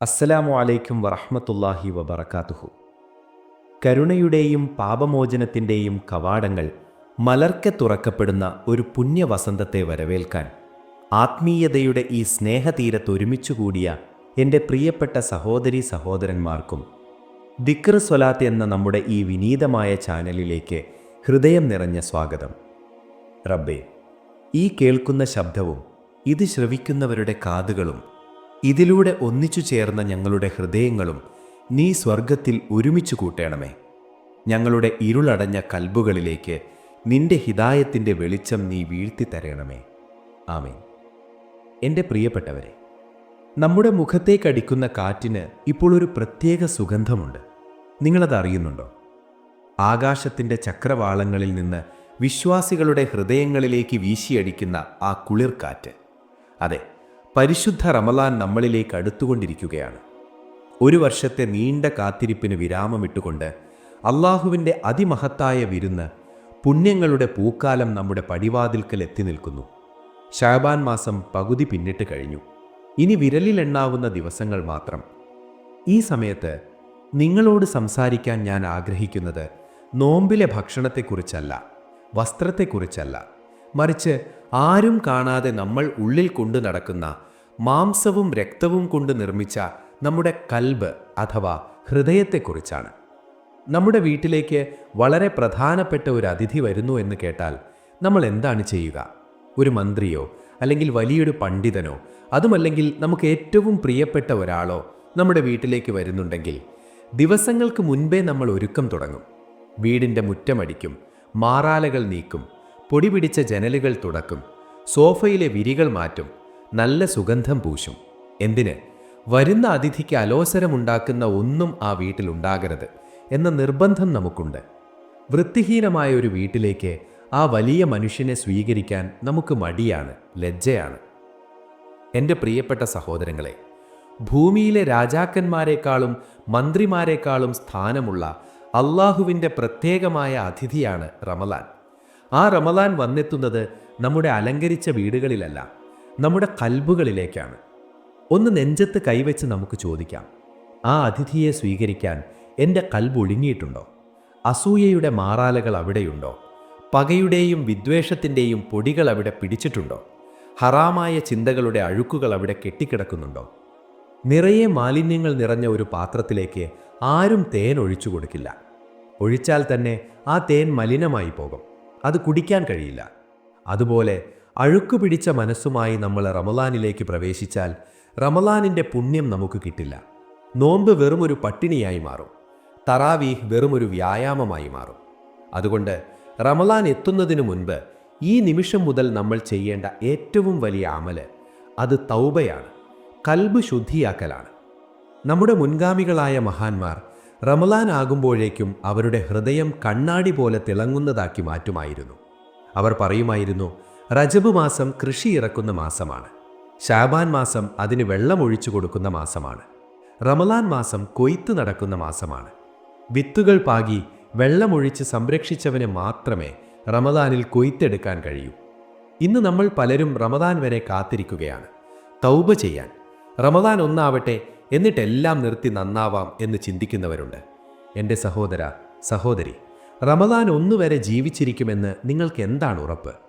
അസ്സലാമു അലൈക്കും വറഹ്മത്തുള്ളാഹി വബറകാതുഹു. കരുണയുടെയും പാപമോചനത്തിന്റെയും കവാടങ്ങൾ മലർക്കെ തുറക്കപ്പെടുന്ന ഒരു പുണ്യവസന്തത്തെ വരവേൽക്കാൻ ആത്മീയതയുടെ ഈ സ്നേഹതീരത്ത് ഒരുമിച്ചുകൂടിയ എന്റെ പ്രിയപ്പെട്ട സഹോദരി സഹോദരന്മാർക്കും ദിക്ർ സ്വലാത്ത് എന്ന നമ്മുടെ ഈ വിനീതമായ ചാനലിലേക്ക് ഹൃദയം നിറഞ്ഞ സ്വാഗതം. റബ്ബേ ഈ കേൾക്കുന്ന ശബ്ദവും ഇത് ശ്രവിക്കുന്നവരുടെ കാതുകളും ഇതിലൂടെ ഒന്നിച്ചു ചേർന്ന ഞങ്ങളുടെ ഹൃദയങ്ങളും നീ സ്വർഗത്തിൽ ഒരുമിച്ചു കൂട്ടേണമേ. ഞങ്ങളുടെ ഇരുളടഞ്ഞ കൽബുകളിലേക്ക് നിന്റെ ഹിതായത്തിന്റെ വെളിച്ചം നീ വീഴ്ത്തി തരണമേ ആമേൻ. എന്റെ പ്രിയപ്പെട്ടവരെ നമ്മുടെ മുഖത്തേക്കടിക്കുന്ന കാറ്റിന് ഇപ്പോൾ ഒരു പ്രത്യേക സുഗന്ധമുണ്ട്. നിങ്ങളത് അറിയുന്നുണ്ടോ? ആകാശത്തിന്റെ ചക്രവാളങ്ങളിൽ നിന്ന് വിശ്വാസികളുടെ ഹൃദയങ്ങളിലേക്ക് വീശിയടിക്കുന്ന ആ കുളിർക്കാറ്റ്. അതെ പരിശുദ്ധ റമലാൻ നമ്മളിലേക്ക് അടുത്തുകൊണ്ടിരിക്കുകയാണ്. ഒരു വർഷത്തെ നീണ്ട കാത്തിരിപ്പിന് വിരാമമിട്ടുകൊണ്ട് അള്ളാഹുവിന്റെ അതിമഹത്തായ വിരുന്ന് പുണ്യങ്ങളുടെ പൂക്കാലം നമ്മുടെ പടിവാതിൽക്കൽ എത്തി നിൽക്കുന്നു. ഷാബാൻ മാസം പകുതി പിന്നിട്ട് കഴിഞ്ഞു. ഇനി വിരലിലെണ്ണാവുന്ന ദിവസങ്ങൾ മാത്രം. ഈ സമയത്ത് നിങ്ങളോട് സംസാരിക്കാൻ ഞാൻ ആഗ്രഹിക്കുന്നത് നോമ്പിലെ ഭക്ഷണത്തെക്കുറിച്ചല്ല വസ്ത്രത്തെക്കുറിച്ചല്ല. മറിച്ച് ആരും കാണാതെ നമ്മൾ ഉള്ളിൽ കൊണ്ടു നടക്കുന്ന മാംസവും രക്തവും കൊണ്ട് നിർമ്മിച്ച നമ്മുടെ കൽബ് അഥവാ ഹൃദയത്തെക്കുറിച്ചാണ്. നമ്മുടെ വീട്ടിലേക്ക് വളരെ പ്രധാനപ്പെട്ട ഒരു അതിഥി വരുന്നു എന്ന് കേട്ടാൽ നമ്മൾ എന്താണ് ചെയ്യുക? ഒരു മന്ത്രിയോ അല്ലെങ്കിൽ വലിയൊരു പണ്ഡിതനോ അതുമല്ലെങ്കിൽ നമുക്ക് ഏറ്റവും പ്രിയപ്പെട്ട ഒരാളോ നമ്മുടെ വീട്ടിലേക്ക് വരുന്നുണ്ടെങ്കിൽ ദിവസങ്ങൾക്ക് മുൻപേ നമ്മൾ ഒരുക്കം തുടങ്ങും. വീടിന്റെ മുറ്റമടിക്കും മാറാലകൾ നീക്കും പൊടി പിടിച്ച ജനലുകൾ തുടക്കും സോഫയിലെ വിരികൾ മാറ്റും നല്ല സുഗന്ധം പൂശും. എന്തിന്? വരുന്ന അതിഥിക്ക് അലോസരമുണ്ടാക്കുന്ന ഒന്നും ആ വീട്ടിലുണ്ടാകരുത് എന്ന നിർബന്ധം നമുക്കുണ്ട്. വൃത്തിഹീനമായ ഒരു വീട്ടിലേക്ക് ആ വലിയ മനുഷ്യനെ സ്വീകരിക്കാൻ നമുക്ക് മടിയാണ് ലജ്ജയാണ്. എന്റെ പ്രിയപ്പെട്ട സഹോദരങ്ങളെ ഭൂമിയിലെ രാജാക്കന്മാരെക്കാളും മന്ത്രിമാരെക്കാളും സ്ഥാനമുള്ള അള്ളാഹുവിന്റെ പ്രത്യേകമായ അതിഥിയാണ് റമലാൻ. ആ റമലാൻ വന്നെത്തുന്നത് നമ്മുടെ അലങ്കരിച്ച വീടുകളിലല്ല. നമ്മുടെ കൽബുകളിലേക്കാണ്. ഒന്ന് നെഞ്ചത്ത് കൈവച്ച് നമുക്ക് ചോദിക്കാം ആ അതിഥിയെ സ്വീകരിക്കാൻ എന്റെ കൽബ് ഒഴുങ്ങിയിട്ടുണ്ടോ അസൂയയുടെ മാറാലകൾ അവിടെയുണ്ടോ? പകയുടെയും വിദ്വേഷത്തിന്റെയും പൊടികൾ അവിടെ പിടിച്ചിട്ടുണ്ടോ? ഹറാമായ ചിന്തകളുടെ അഴുക്കുകൾ അവിടെ കെട്ടിക്കിടക്കുന്നുണ്ടോ? നിറയെ മാലിന്യങ്ങൾ നിറഞ്ഞ ഒരു പാത്രത്തിലേക്ക് ആരും തേൻ ഒഴിച്ചു കൊടുക്കില്ല. ഒഴിച്ചാൽ തന്നെ ആ തേൻ മലിനമായി പോകും. അത് കുടിക്കാൻ കഴിയില്ല. അതുപോലെ അഴുക്കു പിടിച്ച മനസ്സുമായി നമ്മൾ റമലാനിലേക്ക് പ്രവേശിച്ചാൽ റമലാനിന്റെ പുണ്യം നമുക്ക് കിട്ടില്ല. നോമ്പ് വെറുമൊരു പട്ടിണിയായി മാറും. തറാവീഹ് വെറുമൊരു വ്യായാമമായി മാറും. അതുകൊണ്ട് റമലാൻ എത്തുന്നതിനു മുൻപ് ഈ നിമിഷം മുതൽ നമ്മൾ ചെയ്യേണ്ട ഏറ്റവും വലിയ അമൽ അത് തൗബയാണ്. കൽബ് ശുദ്ധിയാക്കലാണ്. നമ്മുടെ മുൻഗാമികളായ മഹാന്മാർ റമലാൻ ആകുമ്പോഴേക്കും അവരുടെ ഹൃദയം കണ്ണാടി പോലെ തിളങ്ങുന്നതാക്കി മാറ്റുമായിരുന്നു. അവർ പറയുമായിരുന്നു റജബ് മാസം കൃഷി ഇറക്കുന്ന മാസമാണ്. ഷാബാൻ മാസം അതിന് വെള്ളമൊഴിച്ചു കൊടുക്കുന്ന മാസമാണ്. റമലാൻ മാസം കൊയ്ത്ത് നടക്കുന്ന മാസമാണ്. വിത്തുകൾ പാകി വെള്ളമൊഴിച്ച് സംരക്ഷിച്ചവന് മാത്രമേ റമദാനിൽ കൊയ്ത്തെടുക്കാൻ കഴിയൂ. ഇന്ന് നമ്മൾ പലരും റമദാൻ വരെ കാത്തിരിക്കുകയാണ്. തൗബ ചെയ്യാൻ. റമദാൻ ഒന്നാവട്ടെ എന്നിട്ടെല്ലാം നിർത്തി നന്നാവാം എന്ന് ചിന്തിക്കുന്നവരുണ്ട്. എന്റെ സഹോദര സഹോദരി റമദാൻ ഒന്നുവരെ ജീവിച്ചിരിക്കുമെന്ന് നിങ്ങൾക്ക് എന്താണ് ഉറപ്പ്?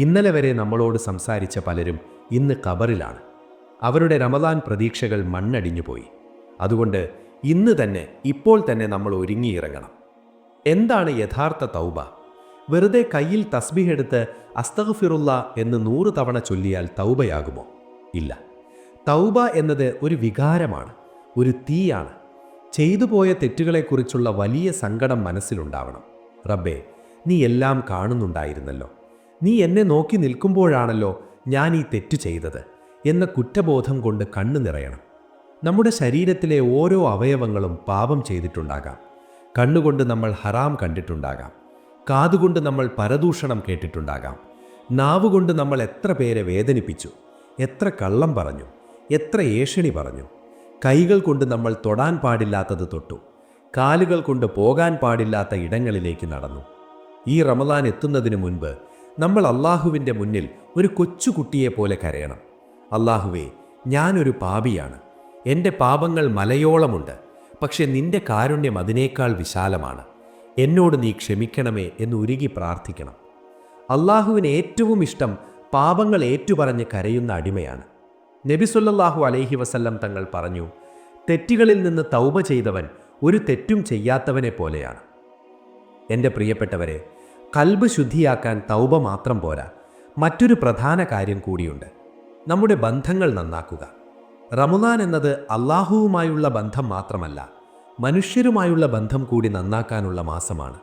ഇന്നലെ വരെ നമ്മളോട് സംസാരിച്ച പലരും ഇന്ന് കബറിലാണ് അവരുടെ റമദാൻ പ്രതീക്ഷകൾ മണ്ണടിഞ്ഞുപോയി അതുകൊണ്ട് ഇന്ന് തന്നെ ഇപ്പോൾ തന്നെ നമ്മൾ ഒരുങ്ങിയിറങ്ങണം. എന്താണ് യഥാർത്ഥ തൗബ? വെറുതെ കയ്യിൽ തസ്ബീഹ് എടുത്ത് അസ്തഗ്ഫിറുള്ള എന്ന് നൂറ് തവണ ചൊല്ലിയാൽ തൗബയാകുമോ? ഇല്ല. തൗബ എന്നത് ഒരു വികാരമാണ് ഒരു തീയാണ്. ചെയ്തു പോയ തെറ്റുകളെക്കുറിച്ചുള്ള വലിയ സങ്കടം മനസ്സിലുണ്ടാവണം. റബ്ബേ നീ എല്ലാം കാണുന്നുണ്ടായിരുന്നല്ലോ. നീ എന്നെ നോക്കി നിൽക്കുമ്പോഴാണല്ലോ ഞാൻ ഈ തെറ്റ് ചെയ്തത് എന്ന കുറ്റബോധം കൊണ്ട് കണ്ണു നിറയണം. നമ്മുടെ ശരീരത്തിലെ ഓരോ അവയവങ്ങളും പാപം ചെയ്തിട്ടുണ്ടാകാം. കണ്ണുകൊണ്ട് നമ്മൾ ഹറാം കണ്ടിട്ടുണ്ടാകാം. കാതുകൊണ്ട് നമ്മൾ പരദൂഷണം കേട്ടിട്ടുണ്ടാകാം. നാവുകൊണ്ട് നമ്മൾ എത്ര പേരെ വേദനിപ്പിച്ചു എത്ര കള്ളം പറഞ്ഞു എത്ര ഏഷണി പറഞ്ഞു. കൈകൾ കൊണ്ട് നമ്മൾ തൊടാൻ പാടില്ലാത്തത് തൊട്ടു. കാലുകൾ കൊണ്ട് പോകാൻ പാടില്ലാത്ത ഇടങ്ങളിലേക്ക് നടന്നു. ഈ റമദാൻ എത്തുന്നതിന് മുൻപ് നമ്മൾ അള്ളാഹുവിന്റെ മുന്നിൽ ഒരു കൊച്ചുകുട്ടിയെ പോലെ കരയണം. അള്ളാഹുവേ ഞാനൊരു പാപിയാണ്. എന്റെ പാപങ്ങൾ മലയോളമുണ്ട്. പക്ഷെ നിന്റെ കാരുണ്യം അതിനേക്കാൾ വിശാലമാണ്. എന്നോട് നീ ക്ഷമിക്കണമേ എന്ന് ഉരുകി പ്രാർത്ഥിക്കണം. അള്ളാഹുവിന് ഏറ്റവും ഇഷ്ടം പാപങ്ങൾ ഏറ്റുപറഞ്ഞ് കരയുന്ന അടിമയാണ്. നബിസുല്ലാഹു അലൈഹി വസല്ലം തങ്ങൾ പറഞ്ഞു തെറ്റുകളിൽ നിന്ന് തൗബ ചെയ്തവൻ ഒരു തെറ്റും ചെയ്യാത്തവനെ പോലെയാണ്. എന്റെ പ്രിയപ്പെട്ടവരെ കൽബ് ശുദ്ധിയാക്കാൻ തൗബ മാത്രം പോരാ. മറ്റൊരു പ്രധാന കാര്യം കൂടിയുണ്ട്. നമ്മുടെ ബന്ധങ്ങൾ നന്നാക്കുക. റമുദാൻ എന്നത് അള്ളാഹുവുമായുള്ള ബന്ധം മാത്രമല്ല മനുഷ്യരുമായുള്ള ബന്ധം കൂടി നന്നാക്കാനുള്ള മാസമാണ്.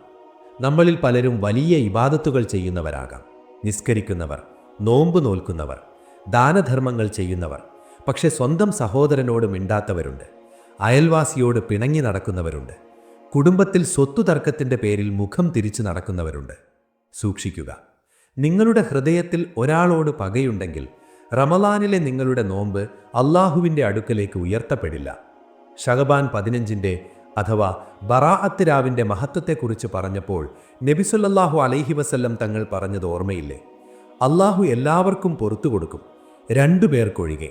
നമ്മളിൽ പലരും വലിയ ഇബാദത്തുകൾ ചെയ്യുന്നവരാകാം. നിസ്കരിക്കുന്നവർ നോമ്പ് നോൽക്കുന്നവർ ദാനധർമ്മങ്ങൾ ചെയ്യുന്നവർ പക്ഷെ സ്വന്തം സഹോദരനോട് മിണ്ടാത്തവരുണ്ട്. അയൽവാസിയോട് പിണങ്ങി നടക്കുന്നവരുണ്ട്. കുടുംബത്തിൽ സ്വത്തു തർക്കത്തിന്റെ പേരിൽ മുഖം തിരിച്ചു നടക്കുന്നവരുണ്ട്. സൂക്ഷിക്കുക. നിങ്ങളുടെ ഹൃദയത്തിൽ ഒരാളോട് പകയുണ്ടെങ്കിൽ റമലാനിലെ നിങ്ങളുടെ നോമ്പ് അള്ളാഹുവിന്റെ അടുക്കലേക്ക് ഉയർത്തപ്പെടില്ല. ഷഹബാൻ പതിനഞ്ചിന്റെ അഥവാ ബറാഅത്ത് രാവിന്റെ മഹത്വത്തെക്കുറിച്ച് പറഞ്ഞപ്പോൾ നബിസുല്ലാഹു അലൈഹി വസല്ലം തങ്ങൾ പറഞ്ഞത് ഓർമ്മയില്ലേ? അള്ളാഹു എല്ലാവർക്കും പുറത്തു കൊടുക്കും. രണ്ടു പേർക്കൊഴികെ.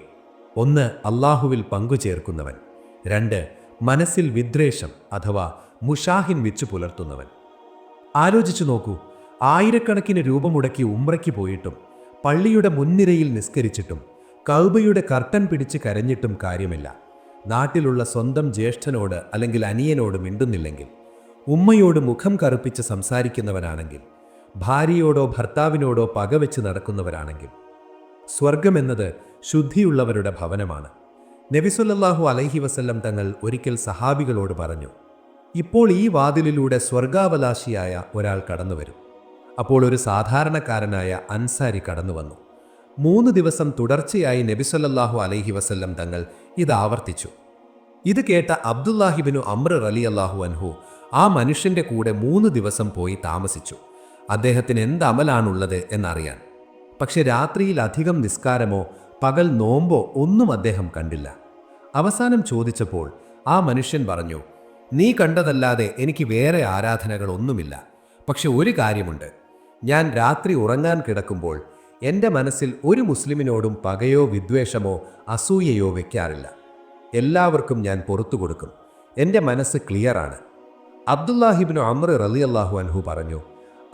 ഒന്ന് അള്ളാഹുവിൽ പങ്കുചേർക്കുന്നവൻ. രണ്ട് മനസ്സിൽ വിദ്വേഷം അഥവാ മുഷാഹിൻ വെച്ചു പുലർത്തുന്നവൻ. ആലോചിച്ചു നോക്കൂ ആയിരക്കണക്കിന് രൂപ മുടക്കി ഉമ്രയ്ക്ക് പോയിട്ടും പള്ളിയുടെ മുൻനിരയിൽ നിസ്കരിച്ചിട്ടും കൗബയുടെ കർട്ടൻ പിടിച്ച് കരഞ്ഞിട്ടും കാര്യമില്ല. നാട്ടിലുള്ള സ്വന്തം ജ്യേഷ്ഠനോട് അല്ലെങ്കിൽ അനിയനോട് മിണ്ടുന്നില്ലെങ്കിൽ ഉമ്മയോട് മുഖം കറുപ്പിച്ച് സംസാരിക്കുന്നവനാണെങ്കിൽ ഭാര്യയോടോ ഭർത്താവിനോടോ പകവെച്ച് നടക്കുന്നവരാണെങ്കിൽ സ്വർഗമെന്നത് ശുദ്ധിയുള്ളവരുടെ ഭവനമാണ്. നബിസുല്ലാഹു അലൈഹി വസല്ലം തങ്ങൾ ഒരിക്കൽ സഹാബികളോട് പറഞ്ഞു ഇപ്പോൾ ഈ വാതിലിലൂടെ സ്വർഗാവലാശിയായ ഒരാൾ കടന്നു വരും അപ്പോൾ ഒരു സാധാരണക്കാരനായ അൻസാരി കടന്നു വന്നു മൂന്ന് ദിവസം തുടർച്ചയായി നബിസല്ലാഹു അലൈഹി വസല്ലം തങ്ങൾ ഇത് ആവർത്തിച്ചു. ഇത് കേട്ട അബ്ദുല്ലാഹിബിനു അമ്ര അലി അള്ളാഹു അൻഹു ആ മനുഷ്യന്റെ കൂടെ മൂന്ന് ദിവസം പോയി താമസിച്ചു. അദ്ദേഹത്തിന് എന്ത് അമലാണുള്ളത് എന്നറിയാൻ. പക്ഷെ രാത്രിയിൽ അധികം നിസ്കാരമോ പകൽ നോമ്പോ ഒന്നും അദ്ദേഹം കണ്ടില്ല. അവസാനം ചോദിച്ചപ്പോൾ ആ മനുഷ്യൻ പറഞ്ഞു നീ കണ്ടതല്ലാതെ എനിക്ക് വേറെ ആരാധനകളൊന്നുമില്ല. പക്ഷെ ഒരു കാര്യമുണ്ട്. ഞാൻ രാത്രി ഉറങ്ങാൻ കിടക്കുമ്പോൾ എന്റെ മനസ്സിൽ ഒരു മുസ്ലിമിനോടും പകയോ വിദ്വേഷമോ അസൂയയോ വെക്കാറില്ല. എല്ലാവർക്കും ഞാൻ പുറത്തു കൊടുക്കും. എന്റെ മനസ്സ് ക്ലിയറാണ്. അബ്ദുല്ലാഹിബിനു അമർ റലി അള്ളാഹു അൻഹു പറഞ്ഞു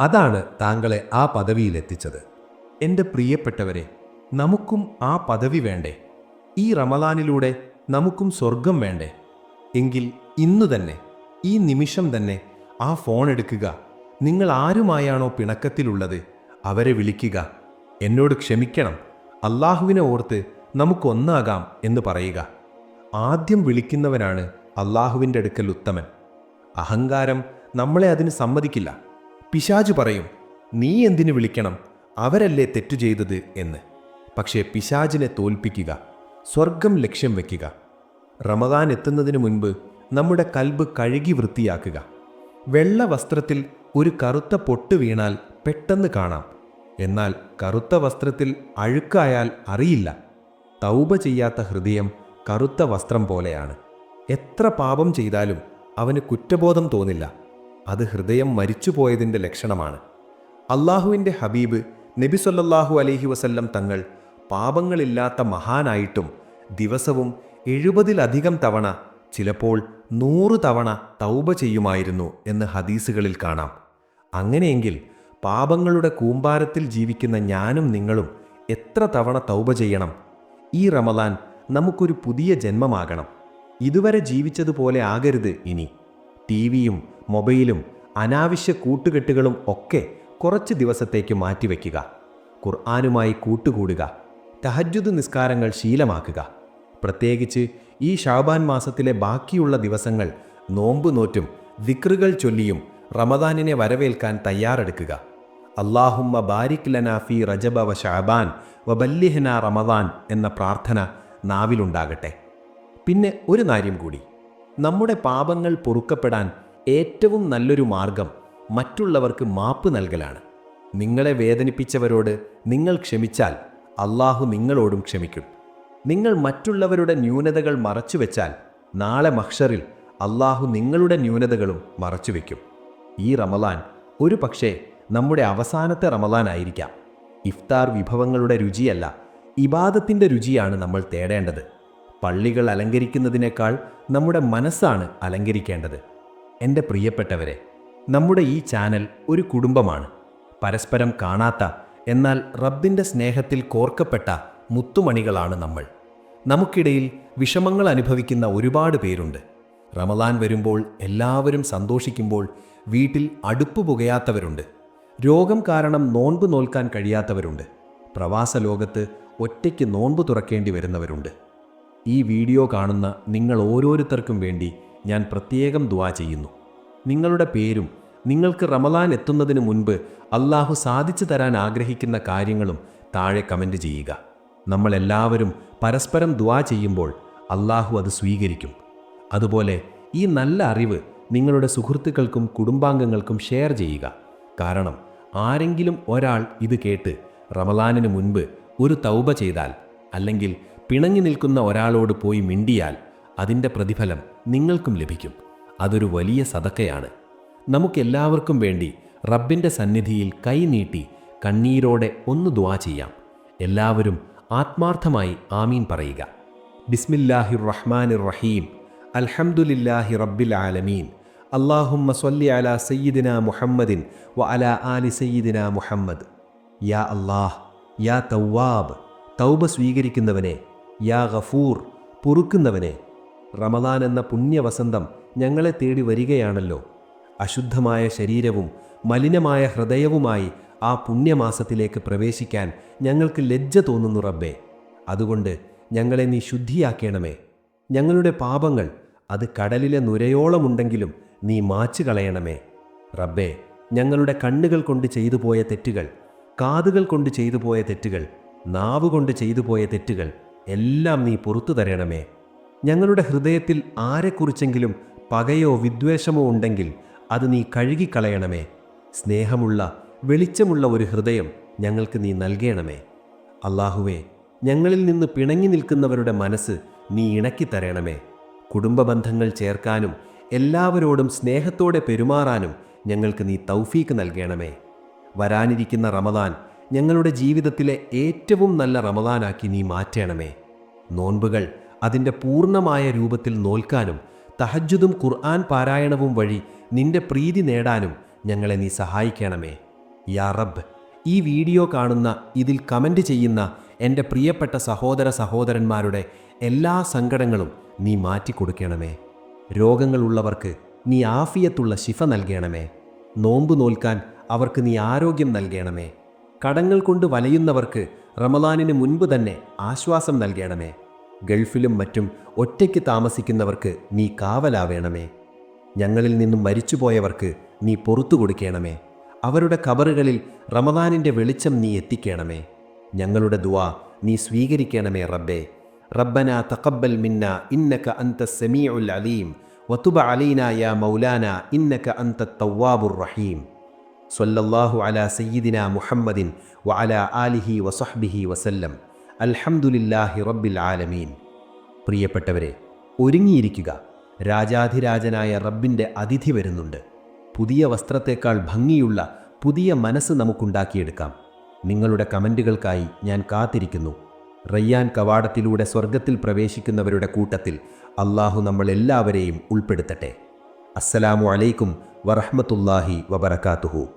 അതാണ് താങ്കളെ ആ പദവിയിലെത്തിച്ചത്. എന്റെ പ്രിയപ്പെട്ടവരെ നമുക്കും ആ പദവി വേണ്ടേ? ഈ റമലാനിലൂടെ നമുക്കും സ്വർഗം വേണ്ടേ? എങ്കിൽ ഇന്നു തന്നെ ഈ നിമിഷം തന്നെ ആ ഫോൺ എടുക്കുക. നിങ്ങൾ ആരുമായാണോ പിണക്കത്തിലുള്ളത് അവരെ വിളിക്കുക. എന്നോട് ക്ഷമിക്കണം. അള്ളാഹുവിനെ ഓർത്ത് നമുക്കൊന്നാകാം എന്ന് പറയുക. ആദ്യം വിളിക്കുന്നവനാണ് അള്ളാഹുവിന്റെ അടുക്കൽ ഉത്തമൻ. അഹങ്കാരം നമ്മളെ അതിന് സമ്മതിക്കില്ല. പിശാജ് പറയും നീ എന്തിനു വിളിക്കണം? അവരല്ലേ തെറ്റു ചെയ്തത് എന്ന്. പക്ഷേ പിശാജിനെ തോൽപ്പിക്കുക സ്വർഗം ലക്ഷ്യം വയ്ക്കുക റമദാൻ എത്തുന്നതിന് മുൻപ് നമ്മുടെ കൽബ് കഴുകി വൃത്തിയാക്കുക. വെള്ള വസ്ത്രത്തിൽ ഒരു കറുത്ത പൊട്ട് വീണാൽ പെട്ടെന്ന് കാണാം. എന്നാൽ കറുത്ത വസ്ത്രത്തിൽ അഴുക്കായാൽ അറിയില്ല. തൗബ ചെയ്യാത്ത ഹൃദയം കറുത്ത വസ്ത്രം പോലെയാണ്. എത്ര പാപം ചെയ്താലും അവന് കുറ്റബോധം തോന്നില്ല. അത് ഹൃദയം മരിച്ചുപോയതിന്റെ ലക്ഷണമാണ്. അള്ളാഹുവിന്റെ ഹബീബ് നബി സല്ലല്ലാഹു അലൈഹി വസല്ലം തങ്ങൾ പാപങ്ങളില്ലാത്ത മഹാനായിട്ടും ദിവസവും എഴുപതിലധികം തവണ ചിലപ്പോൾ നൂറ് തവണ തൗബ ചെയ്യുമായിരുന്നു എന്ന് ഹദീസുകളിൽ കാണാം. അങ്ങനെയെങ്കിൽ പാപങ്ങളുടെ കൂമ്പാരത്തിൽ ജീവിക്കുന്ന ഞാനും നിങ്ങളും എത്ര തവണ തൗബ ചെയ്യണം? ഈ റമദാൻ നമുക്കൊരു പുതിയ ജന്മമാകണം. ഇതുവരെ ജീവിച്ചതുപോലെ ആകരുത് ഇനി. ടി വിയും മൊബൈലും അനാവശ്യ കൂട്ടുകെട്ടുകളും ഒക്കെ കുറച്ച് ദിവസത്തേക്ക് മാറ്റിവെക്കുക. ഖുർആാനുമായി കൂട്ടുകൂടുക. തഹജ്ജുദ് നിസ്കാരങ്ങൾ ശീലമാക്കുക. പ്രത്യേകിച്ച് ഈ ഷാബാൻ മാസത്തിലെ ബാക്കിയുള്ള ദിവസങ്ങൾ നോമ്പ് നോറ്റും ദിക്റുകൾ ചൊല്ലിയും റമദാനിനെ വരവേൽക്കാൻ തയ്യാറെടുക്കുക. അള്ളാഹുമ്മ ബാരിക് ലനാഫി റജബ വ ഷാബാൻ വബല്ലിഹന റമദാൻ എന്ന പ്രാർത്ഥന നാവിലുണ്ടാകട്ടെ. പിന്നെ ഒരു കാര്യം കൂടി. നമ്മുടെ പാപങ്ങൾ പൊറുക്കപ്പെടാൻ ഏറ്റവും നല്ലൊരു മാർഗം മറ്റുള്ളവർക്ക് മാപ്പ് നൽകലാണ്. നിങ്ങളെ വേദനിപ്പിച്ചവരോട് നിങ്ങൾ ക്ഷമിച്ചാൽ അള്ളാഹു നിങ്ങളോടും ക്ഷമിക്കും. നിങ്ങൾ മറ്റുള്ളവരുടെ ന്യൂനതകൾ മറച്ചുവെച്ചാൽ നാളെ മഹ്ഷറിൽ അള്ളാഹു നിങ്ങളുടെ ന്യൂനതകളും മറച്ചുവെക്കും ഈ റമലാൻ ഒരു പക്ഷേ നമ്മുടെ അവസാനത്തെ റമലാനായിരിക്കാം ഇഫ്താർ വിഭവങ്ങളുടെ രുചിയല്ല ഇബാദത്തിന്റെ രുചിയാണ് നമ്മൾ തേടേണ്ടത്. പള്ളികൾ അലങ്കരിക്കുന്നതിനേക്കാൾ നമ്മുടെ മനസ്സാണ് അലങ്കരിക്കേണ്ടത്. എന്റെ പ്രിയപ്പെട്ടവരെ നമ്മുടെ ഈ ചാനൽ ഒരു കുടുംബമാണ്. പരസ്പരം കാണാത്ത എന്നാൽ റബ്ബിന്റെ സ്നേഹത്തിൽ കോർക്കപ്പെട്ട മുത്തുമണികളാണ് നമ്മൾ. നമുക്കിടയിൽ വിഷമങ്ങൾ അനുഭവിക്കുന്ന ഒരുപാട് പേരുണ്ട്. റമദാൻ വരുമ്പോൾ എല്ലാവരും സന്തോഷിക്കുമ്പോൾ വീട്ടിൽ അടുപ്പ് പുകയാത്തവരുണ്ട്. രോഗം കാരണം നോൺപ് നോൽക്കാൻ കഴിയാത്തവരുണ്ട്. പ്രവാസ ലോകത്ത് ഒറ്റയ്ക്ക് നോൺപ് തുറക്കേണ്ടി വരുന്നവരുണ്ട്. ഈ വീഡിയോ കാണുന്ന നിങ്ങൾ ഓരോരുത്തർക്കും വേണ്ടി ഞാൻ പ്രത്യേകം ദുവാ ചെയ്യുന്നു. നിങ്ങളുടെ പേരും നിങ്ങൾക്ക് റമദാൻ എത്തുന്നതിന് മുൻപ് അള്ളാഹു സാധിച്ചു തരാൻ ആഗ്രഹിക്കുന്ന കാര്യങ്ങളും താഴെ കമന്റ് ചെയ്യുക. നമ്മളെല്ലാവരും പരസ്പരം ദ്വാ ചെയ്യുമ്പോൾ അള്ളാഹു അത് സ്വീകരിക്കും. അതുപോലെ ഈ നല്ല അറിവ് നിങ്ങളുടെ സുഹൃത്തുക്കൾക്കും കുടുംബാംഗങ്ങൾക്കും ഷെയർ ചെയ്യുക. കാരണം ആരെങ്കിലും ഒരാൾ ഇത് കേട്ട് റമലാനിന് മുൻപ് ഒരു തൗബ ചെയ്താൽ അല്ലെങ്കിൽ പിണങ്ങി നിൽക്കുന്ന ഒരാളോട് പോയി മിണ്ടിയാൽ അതിന്റെ പ്രതിഫലം നിങ്ങൾക്കും ലഭിക്കും. അതൊരു വലിയ സതക്കയാണ് നമുക്കെല്ലാവർക്കും വേണ്ടി റബ്ബിന്റെ സന്നിധിയിൽ കൈ നീട്ടി കണ്ണീരോടെ ഒന്ന് ദ്വാ ചെയ്യാം. എല്ലാവരും ആത്മാർത്ഥമായി ആമീൻ പറയുക. ബിസ്മില്ലാഹിർ റഹ്മാനിർ റഹീം അൽഹംദുലില്ലാഹി റബ്ബിൽ ആലമീൻ അള്ളാഹുമ്മ മസ്വല്ലി അല സയ്യിദിന മുഹമ്മദിൻ വ അല ആലി സയ്യിദിന മുഹമ്മദ്. യാ അള്ളാഹ് യാ തൗവാബ് തൗബ സ്വീകരിക്കുന്നവനെ യാ ഗഫൂർ പൊറുക്കുന്നവനെ റമദാൻ എന്ന പുണ്യവസന്തം ഞങ്ങളെ തേടി വരികയാണല്ലോ. അശുദ്ധമായ ശരീരവും മലിനമായ ഹൃദയവുമായി ആ പുണ്യമാസത്തിലേക്ക് പ്രവേശിക്കാൻ ഞങ്ങൾക്ക് ലജ്ജ തോന്നുന്നു റബ്ബേ. അതുകൊണ്ട് ഞങ്ങളെ നീ ശുദ്ധിയാക്കണമേ. ഞങ്ങളുടെ പാപങ്ങൾ അത് കടലിലെ നുരയോളമുണ്ടെങ്കിലും നീ മാച്ചു കളയണമേ റബ്ബേ ഞങ്ങളുടെ കണ്ണുകൾ കൊണ്ട് ചെയ്തു പോയ തെറ്റുകൾ കാതുകൾ കൊണ്ട് ചെയ്തു പോയ തെറ്റുകൾ നാവ് കൊണ്ട് ചെയ്തു പോയ തെറ്റുകൾ എല്ലാം നീ പുറത്തു തരണമേ. ഞങ്ങളുടെ ഹൃദയത്തിൽ ആരെക്കുറിച്ചെങ്കിലും പകയോ വിദ്വേഷമോ ഉണ്ടെങ്കിൽ അത് നീ കഴുകിക്കളയണമേ. സ്നേഹമുള്ള വെളിച്ചമുള്ള ഒരു ഹൃദയം ഞങ്ങൾക്ക് നീ നൽകണമേ. അള്ളാഹുവേ ഞങ്ങളിൽ നിന്ന് പിണങ്ങി നിൽക്കുന്നവരുടെ മനസ്സ് നീ ഇണക്കിത്തരണമേ കുടുംബ ബന്ധങ്ങൾ ചേർക്കാനും എല്ലാവരോടും സ്നേഹത്തോടെ പെരുമാറാനും ഞങ്ങൾക്ക് നീ തൗഫീക്ക് നൽകണമേ. വരാനിരിക്കുന്ന റമദാൻ ഞങ്ങളുടെ ജീവിതത്തിലെ ഏറ്റവും നല്ല റമദാനാക്കി നീ മാറ്റണമേ. നോൻപുകൾ അതിന്റെ പൂർണമായ രൂപത്തിൽ നോൽക്കാനും തഹജ്ജുദും ഖുർആൻ പാരായണവും വഴി നിന്റെ പ്രീതി നേടാനും ഞങ്ങളെ നീ സഹായിക്കണമേ. യാ റബ്ബ് ഈ വീഡിയോ കാണുന്ന ഇതിൽ കമന്റ് ചെയ്യുന്ന എന്റെ പ്രിയപ്പെട്ട സഹോദര സഹോദരന്മാരുടെ എല്ലാ സങ്കടങ്ങളും നീ മാറ്റിക്കൊടുക്കണമേ. രോഗങ്ങളുള്ളവർക്ക് നീ ആഫിയത്തുള്ള ശിഫ നൽകണമേ. നോമ്പ് നോൽക്കാൻ അവർക്ക് നീ ആരോഗ്യം നൽകണമേ. കടങ്ങൾ കൊണ്ട് വലയുന്നവർക്ക് റമദാനിന് മുൻപ് തന്നെ ആശ്വാസം നൽകണമേ. ഗൾഫിലും മറ്റും ഒറ്റയ്ക്ക് താമസിക്കുന്നവർക്ക് നീ കാവലാവേണമേ. ഞങ്ങളിൽ നിന്നും മരിച്ചുപോയവർക്ക് നീ പുറത്തു കൊടുക്കണമേ. അവരുടെ കബറുകളിൽ റമദാനിന്റെ വെളിച്ചം നീ എത്തിക്കണമേ. ഞങ്ങളുടെ ദുവാ നീ സ്വീകരിക്കണമേ റബ്ബേ. റബ്ബന തഖബ്ബൽ മിന്ന ഇന്നക അന്ത സമീഉൽ അലീം. വതുബ അലൈന യാ മൗലാന ഇന്നക അന്ത തവ്വാബുർ റഹീം. സൊല്ലാഹു അലാ സയ്യിദിന മുഹമ്മദിൻ വഅല ആലിഹി വസഹ്ബിഹി വസല്ലം. അൽഹംദുലില്ലാഹി റബ്ബിൽ ആലമീൻ. പ്രിയപ്പെട്ടവരെ ഒരുങ്ങിയിരിക്കുക. രാജാധിരാജനായ റബ്ബിന്റെ അതിഥി വരുന്നുണ്ട്. പുതിയ വസ്ത്രത്തേക്കാൾ ഭംഗിയുള്ള പുതിയ മനസ്സ് നമുക്കുണ്ടാക്കിയെടുക്കാം. നിങ്ങളുടെ കമന്റുകൾക്കായി ഞാൻ കാത്തിരിക്കുന്നു. റയ്യാൻ കവാടത്തിലൂടെ സ്വർഗത്തിൽ പ്രവേശിക്കുന്നവരുടെ കൂട്ടത്തിൽ അള്ളാഹു നമ്മളെല്ലാവരെയും ഉൾപ്പെടുത്തട്ടെ. അസ്സലാമു അലൈക്കും വറഹ്മത്തുള്ളാഹി വബറകാതുഹു.